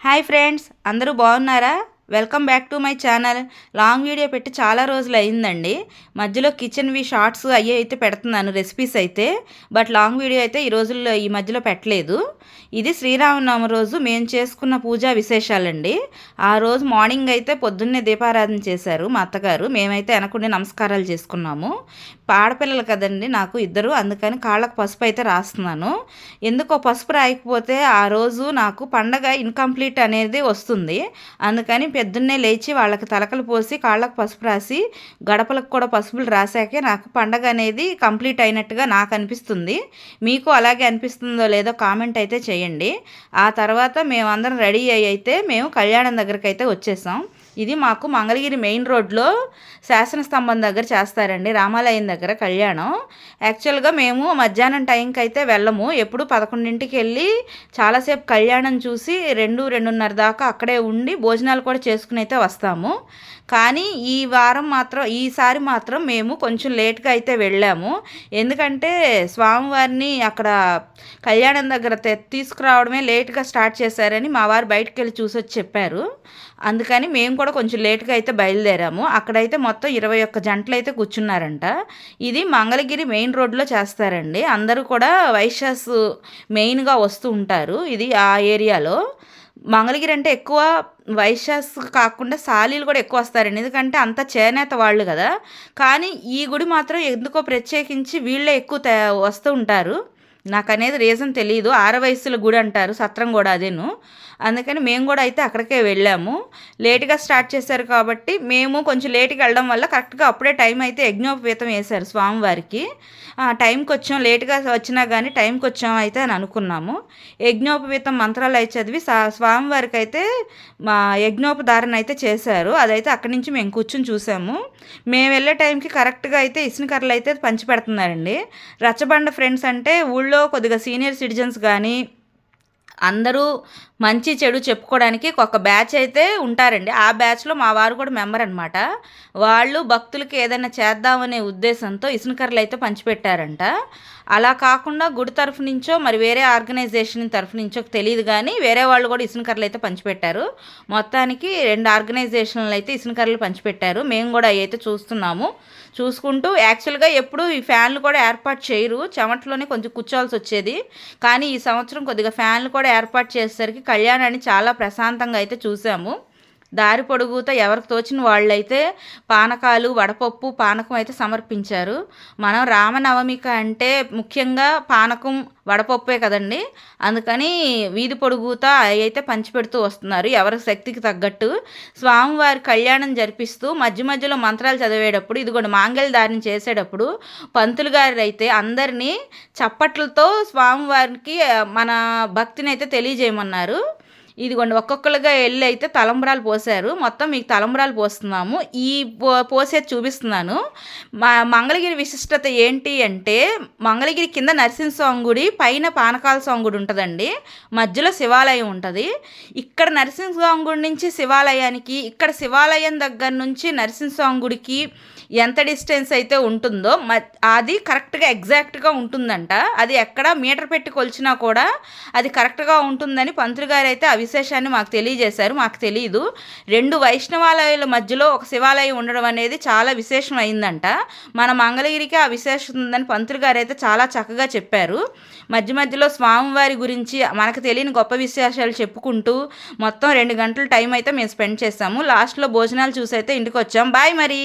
Hi friends అందరూ బాగున్నారా? Welcome back to my channel. Long video పెట్టి చాలా రోజులు అయిందండి. మధ్యలో కిచెన్వి షార్ట్స్ అయ్యే అయితే పెడుతున్నాను రెసిపీస్ అయితే. బట్ లాంగ్ వీడియో అయితే ఈ రోజుల్లో ఈ మధ్యలో పెట్టలేదు. ఇది శ్రీరామనవమి రోజు మేము చేసుకున్న పూజా విశేషాలండి. ఆ రోజు మార్నింగ్ అయితే పొద్దున్నే దీపారాధన చేశారు మా అత్తగారు. మేమైతే వెనకుండి నమస్కారాలు చేసుకున్నాము. ఆడపిల్లలు కదండి నాకు ఇద్దరు అందుకని కాళ్ళకు పసుపు అయితే రాస్తున్నాను. ఎందుకో పసుపు రాయకపోతే ఆ రోజు నాకు పండగ ఇన్కంప్లీట్ అనేది వస్తుంది. అందుకని పెద్దన్నే లేచి వాళ్ళకి తలకలు పోసి కాళ్ళకు పసుపు రాసి గడపలకు కూడా పసుపులు రాసాకే నాకు పండగ అనేది కంప్లీట్ అయినట్టుగా నాకు అనిపిస్తుంది. మీకు అలాగే అనిపిస్తుందో లేదో కామెంట్ అయితే చేయండి. ఆ తర్వాత మేమందరం రెడీ అయ్యి అయితే మేము కళ్యాణం దగ్గరికి అయితే వచ్చేసాం. ఇది మాకు మంగళగిరి మెయిన్ రోడ్లో శాసనస్తంభం దగ్గర చేస్తారండి రామాలయం దగ్గర కళ్యాణం. యాక్చువల్గా మేము మధ్యాహ్నం టైంకి అయితే వెళ్ళము. ఎప్పుడు పదకొండింటికి వెళ్ళి చాలాసేపు కళ్యాణం చూసి రెండు రెండున్నర దాకా అక్కడే ఉండి భోజనాలు కూడా చేసుకుని అయితే వస్తాము. కానీ ఈ వారం మాత్రం ఈసారి మాత్రం మేము కొంచెం లేట్గా అయితే వెళ్ళాము. ఎందుకంటే స్వామివారిని అక్కడ కళ్యాణం దగ్గర తీసుకురావడమే లేట్గా స్టార్ట్ చేశారని మా వారు బయటకు వెళ్ళి చూసొచ్చి చెప్పారు. అందుకని మేము కూడా కొంచెం లేట్గా అయితే బయలుదేరాము. అక్కడైతే మొత్తం ఇరవై ఒక్క జంటలు అయితే కూర్చున్నారంట. ఇది మంగళగిరి మెయిన్ రోడ్లో చేస్తారండి. అందరూ కూడా వైశ్యాస్ మెయిన్గా వస్తూ ఉంటారు ఇది ఆ ఏరియాలో. మంగళగిరి అంటే ఎక్కువ వైశ్యాస్ కాకుండా సాలీలు కూడా ఎక్కువ వస్తారండి. ఎందుకంటే అంత చేనేత వాళ్ళు కదా. కానీ ఈ గుడి మాత్రం ఎందుకో ప్రత్యేకించి వీళ్ళే ఎక్కువ వస్తూ ఉంటారు. నాకు అనేది రీజన్ తెలియదు ఆరవయసుల గుడి అంటారు సత్రం కూడా అదేను. అందుకని మేము కూడా అయితే అక్కడికే వెళ్ళాము. లేట్గా స్టార్ట్ చేశారు కాబట్టి మేము కొంచెం లేట్గా వెళ్ళడం వల్ల కరెక్ట్గా అప్పుడే టైం అయితే యజ్ఞోపవీతం వేశారు స్వామివారికి. టైంకి వచ్చాం. లేట్గా వచ్చినా కానీ టైంకి వచ్చాం అయితే అని అనుకున్నాము. యజ్ఞోపవీతం మంత్రాలు అయితే చదివి స్వామివారికి అయితే మా యజ్ఞోపధారణ అయితే చేశారు. అదైతే అక్కడి నుంచి మేము కూర్చొని చూసాము. మేము వెళ్ళే టైంకి కరెక్ట్గా అయితే ఇసునకర్రలు అయితే పంచి పెడుతున్నారండి రచ్చబండ ఫ్రెండ్స్ అంటే ఊళ్ళో కొద్దిగా సీనియర్ సిటిజన్స్ కానీ అందరూ మంచి చెడు చెప్పుకోవడానికి ఒక బ్యాచ్ అయితే ఉంటారండి. ఆ బ్యాచ్లో మా వారు కూడా మెంబర్ అనమాట వాళ్ళు భక్తులకి ఏదైనా చేద్దామనే ఉద్దేశంతో ఇసునకర్రలు అయితే పంచిపెట్టారంట. అలా కాకుండా గుడి తరఫు నుంచో మరి వేరే ఆర్గనైజేషన్ తరఫు నుంచో తెలియదు కానీ వేరే వాళ్ళు కూడా ఇసునకర్రలు అయితే పంచిపెట్టారు. మొత్తానికి రెండు ఆర్గనైజేషన్లు అయితే ఇసునకర్రలు పంచిపెట్టారు. మేము కూడా అయితే చూస్తున్నాము. చూసుకుంటూ యాక్చువల్గా ఎప్పుడు ఈ ఫ్యాన్లు కూడా ఏర్పాటు చేయరు. చెమట్లోనే కొంచెం కూర్చోవాల్సి వచ్చేది. కానీ ఈ సంవత్సరం కొద్దిగా ఫ్యాన్లు కూడా ఏర్పాటు చేసేసరికి కళ్యాణాన్ని చాలా ప్రశాంతంగా అయితే చూసాము. దారి పొడుగుతో ఎవరికి తోచిన వాళ్ళైతే పానకాలు వడపప్పు పానకం అయితే సమర్పించారు. మనం రామనవమిక అంటే ముఖ్యంగా పానకం వడపప్పే కదండి. అందుకని వీధి పొడుగుతా అయితే పంచిపెడుతూ వస్తున్నారు. ఎవరి శక్తికి తగ్గట్టు. స్వామివారి కళ్యాణం జరిపిస్తూ మధ్య మధ్యలో మంత్రాలు చదివేటప్పుడు ఇదిగోండి మాంగళ్య దారిని చేసేటప్పుడు పంతులు గారు అయితే అందరినీ చప్పట్లతో స్వామివారికి మన భక్తిని అయితే తెలియజేయమన్నారు. ఇదిగోండి ఒక్కొక్కరుగా వెళ్ళి అయితే తలంబరాలు పోసారు మొత్తం మీకు తలంబరాలు పోస్తున్నాము. ఈ పో పోసేది చూపిస్తున్నాను. మా మంగళగిరి విశిష్టత ఏంటి అంటే మంగళగిరి కింద నరసింహస్వామి గుడి పైన పానకాల స్వామి గుడి ఉంటుందండి. మధ్యలో శివాలయం ఉంటుంది. ఇక్కడ నరసింహస్వామి గుడి నుంచి శివాలయానికి ఇక్కడ శివాలయం దగ్గర నుంచి నరసింహస్వామి గుడికి ఎంత డిస్టెన్స్ అయితే ఉంటుందో అది కరెక్ట్గా ఎగ్జాక్ట్గా ఉంటుందంట. అది ఎక్కడ మీటర్ పెట్టి కొలిచినా కూడా అది కరెక్ట్గా ఉంటుందని పంతులు గారు అయితే అవి విశేషాన్ని మాకు తెలియజేశారు. మాకు తెలియదు రెండు వైష్ణవాలయాల మధ్యలో ఒక శివాలయం ఉండడం అనేది చాలా విశేషం అయిందంట మన మంగళగిరికి ఆ విశేషం ఉందని పంతులు గారు అయితే చాలా చక్కగా చెప్పారు. మధ్య మధ్యలో స్వామివారి గురించి మనకు తెలియని గొప్ప విశేషాలు చెప్పుకుంటూ మొత్తం రెండు గంటల టైం అయితే మేము స్పెండ్ చేసాము లాస్ట్లో భోజనాలు చూసి అయితే ఇంటికి వచ్చాం బాయ్ మరి.